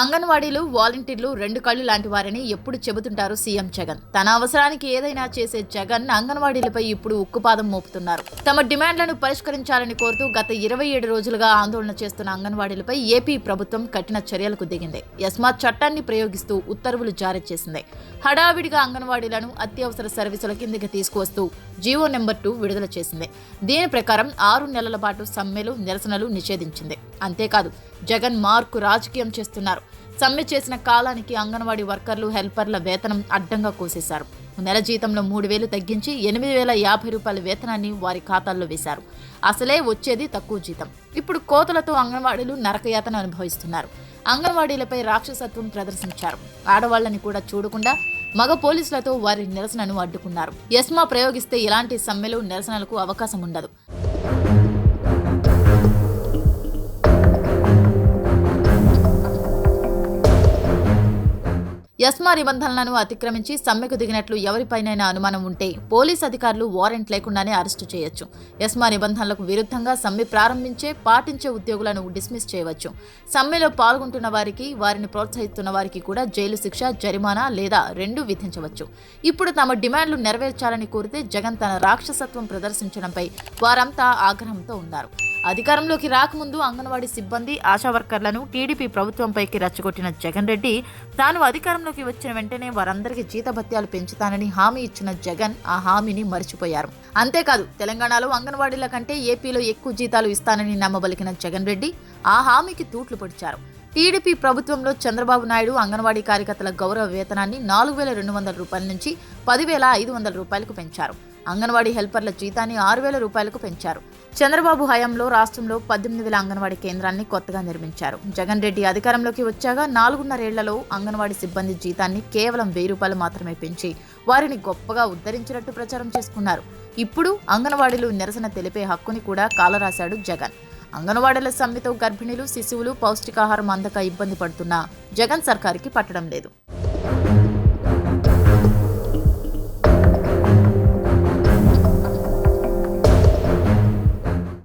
అంగన్వాడీలు వాలంటీర్లు రెండు కళ్ళు లాంటి వారని ఎప్పుడు చెబుతుంటారు సీఎం జగన్. తన అవసరానికి ఏదైనా చేసే జగన్ అంగన్వాడీలపై ఇప్పుడు ఉక్కుపాదం మోపుతున్నారు. తమ డిమాండ్లను పరిష్కరించాలని కోరుతూ గత ఇరవై ఏడు రోజులుగా ఆందోళన చేస్తున్న అంగన్వాడీలపై ఏపీ ప్రభుత్వం కఠిన చర్యలకు దిగింది. యస్మాత్ చట్టాన్ని ప్రయోగిస్తూ ఉత్తర్వులు జారీ చేసింది. హడావిడిగా అంగన్వాడీలను అత్యవసర సర్వీసుల కిందకి తీసుకువస్తూ జీవో నెంబర్ టూ విడుదల చేసింది. దీని ప్రకారం ఆరు నెలల పాటు సమ్మెలు నిరసనలు నిషేధించింది. అంతేకాదు జగన్ మార్కు రాజకీయం చేస్తున్నారు. సమ్మె చేసిన కాలానికి అంగన్వాడీ వర్కర్లు హెల్పర్ల వేతనం అడ్డంగా కోసేశారు. నెల జీతంలో మూడు వేలు తగ్గించి ఎనిమిది వేల యాభై రూపాయల వేతనాన్ని వారి ఖాతాల్లో వేశారు. అసలే వచ్చేది తక్కువ జీతం. ఇప్పుడు కోతలతో అంగన్వాడీలు నరకయాతన అనుభవిస్తున్నారు. అంగన్వాడీలపై రాక్షసత్వం ప్రదర్శించారు. ఆడవాళ్ళని కూడా చూడకుండా మగ పోలీసులతో వారి నిరసనను అడ్డుకున్నారు. ఎస్మా ప్రయోగిస్తే ఇలాంటి సమ్మెలు నిరసనలకు అవకాశం ఉండదు. యస్మా నిబంధనలను అతిక్రమించి సమ్మెకు దిగినట్లు ఎవరిపైనైనా అనుమానం ఉంటే పోలీస్ అధికారులు వారెంట్ లేకుండానే అరెస్టు చేయొచ్చు. యస్మా నిబంధనలకు విరుద్ధంగా సమ్మె ప్రారంభించే పాటించే ఉద్యోగులను డిస్మిస్ చేయవచ్చు. సమ్మెలో పాల్గొంటున్న వారికి వారిని ప్రోత్సహిస్తున్న వారికి కూడా జైలు శిక్ష జరిమానా లేదా రెండు విధించవచ్చు. ఇప్పుడు తమ డిమాండ్లు నెరవేర్చాలని కోరితే జగన్ తన రాక్షసత్వం ప్రదర్శించడంపై వారంతా ఆగ్రహంతో ఉన్నారు. అధికారంలోకి రాకముందు అంగన్వాడీ సిబ్బంది ఆశా వర్కర్లను టీడీపీ ప్రభుత్వంపైకి రెచ్చగొట్టిన జగన్ రెడ్డి తాను అధికారంలోకి వచ్చిన వెంటనే వారందరికీ జీతభత్యాలు పెంచుతానని హామీ ఇచ్చిన జగన్ ఆ హామీని మర్చిపోయారు. అంతేకాదు తెలంగాణలో అంగన్వాడీల కంటే ఏపీలో ఎక్కువ జీతాలు ఇస్తానని నమ్మబలికిన జగన్ రెడ్డి ఆ హామీకి తూట్లు పొడిచారు. టీడీపీ ప్రభుత్వంలో చంద్రబాబు నాయుడు అంగన్వాడీ కార్యకర్తల గౌరవ వేతనాన్ని నాలుగు వేల రెండు వందల రూపాయల నుంచి పదివేల ఐదు వందల రూపాయలకు పెంచారు. అంగన్వాడీ హెల్పర్ల జీతాన్ని ఆరు వేల రూపాయలకు పెంచారు. చంద్రబాబు హయాంలో రాష్ట్రంలో పద్దెనిమిది వేల అంగన్వాడీ కేంద్రాన్ని కొత్తగా నిర్మించారు. జగన్ రెడ్డి అధికారంలోకి వచ్చాక నాలుగున్నరేళ్ళలో అంగన్వాడీ సిబ్బంది జీతాన్ని కేవలం వెయ్యి రూపాయలు మాత్రమే పెంచి వారిని గొప్పగా ఉద్ధరించినట్టు ప్రచారం చేసుకున్నారు. ఇప్పుడు అంగన్వాడీలు నిరసన తెలిపే హక్కుని కూడా కాలరాశాడు జగన్. అంగన్వాడీల సమ్మెతో గర్భిణీలు శిశువులు పౌష్టికాహారం అందక ఇబ్బంది పడుతున్నా జగన్ సర్కారుకి పట్టడం లేదు.